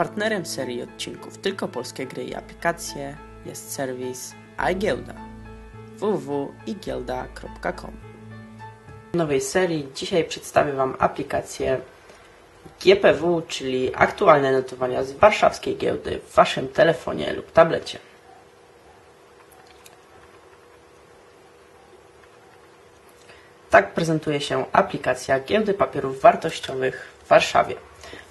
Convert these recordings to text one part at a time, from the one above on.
Partnerem serii odcinków Tylko Polskie Gry i Aplikacje jest serwis iGiełda www.igiełda.com W nowej serii dzisiaj przedstawię Wam aplikację GPW, czyli aktualne notowania z warszawskiej giełdy w Waszym telefonie lub tablecie. Tak prezentuje się aplikacja Giełdy Papierów Wartościowych Warszawie.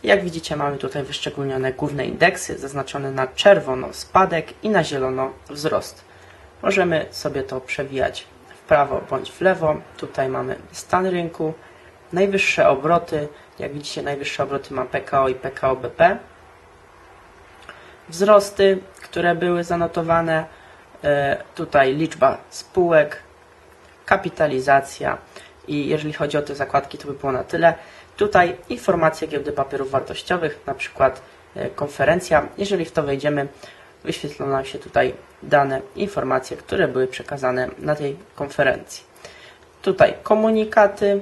Jak widzicie mamy tutaj wyszczególnione główne indeksy, zaznaczone na czerwono spadek i na zielono wzrost. Możemy sobie to przewijać w prawo bądź w lewo. Tutaj mamy stan rynku, najwyższe obroty. Jak widzicie najwyższe obroty ma PKO i PKO BP. Wzrosty, które były zanotowane. E, tutaj liczba spółek, kapitalizacja i jeżeli chodzi o te zakładki to by było na tyle. Tutaj informacje giełdy papierów wartościowych, na przykład e, konferencja. Jeżeli w to wejdziemy, wyświetlą nam się tutaj dane informacje, które były przekazane na tej konferencji. Tutaj komunikaty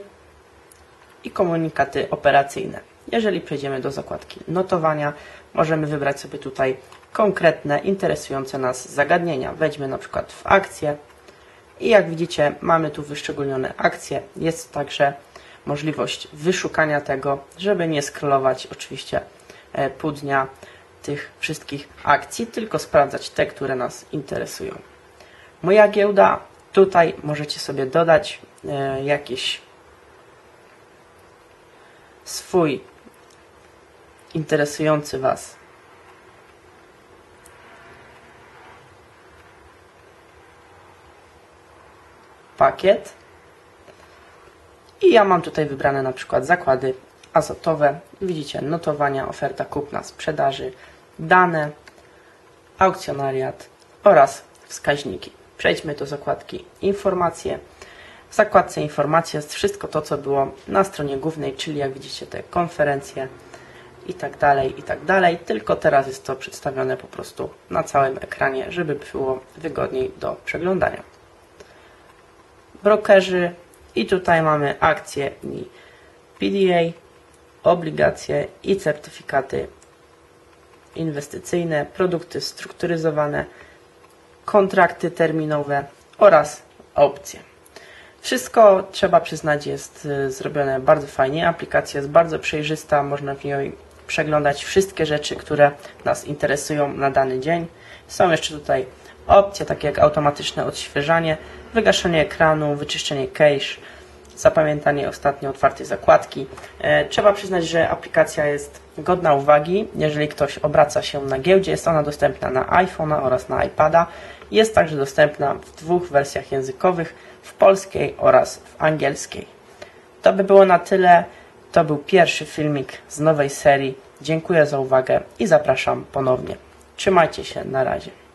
i komunikaty operacyjne. Jeżeli przejdziemy do zakładki notowania, możemy wybrać sobie tutaj konkretne, interesujące nas zagadnienia. Wejdźmy na przykład w akcje i jak widzicie mamy tu wyszczególnione akcje. Jest także możliwość wyszukania tego, żeby nie scrollować oczywiście e, pół dnia tych wszystkich akcji, tylko sprawdzać te, które nas interesują. Moja giełda, tutaj możecie sobie dodać e, jakiś swój interesujący Was pakiet i ja mam tutaj wybrane na przykład zakłady azotowe. Widzicie notowania, oferta kupna, sprzedaży, dane, aukcjonariat oraz wskaźniki. Przejdźmy do zakładki informacje. W zakładce informacje jest wszystko to, co było na stronie głównej, czyli jak widzicie te konferencje i tak dalej, i tak dalej. Tylko teraz jest to przedstawione po prostu na całym ekranie, żeby było wygodniej do przeglądania. Brokerzy i tutaj mamy akcje i PDA, obligacje i certyfikaty inwestycyjne, produkty strukturyzowane, kontrakty terminowe oraz opcje. Wszystko trzeba przyznać jest y, zrobione bardzo fajnie. Aplikacja jest bardzo przejrzysta, można w niej przeglądać wszystkie rzeczy, które nas interesują na dany dzień. Są jeszcze tutaj opcje takie jak automatyczne odświeżanie, wygaszenie ekranu, wyczyszczenie cache, zapamiętanie ostatnio otwartej zakładki. E, trzeba przyznać, że aplikacja jest godna uwagi. Jeżeli ktoś obraca się na giełdzie, jest ona dostępna na iPhone'a oraz na iPada. Jest także dostępna w dwóch wersjach językowych, w polskiej oraz w angielskiej. To by było na tyle. To był pierwszy filmik z nowej serii. Dziękuję za uwagę i zapraszam ponownie. Trzymajcie się, na razie.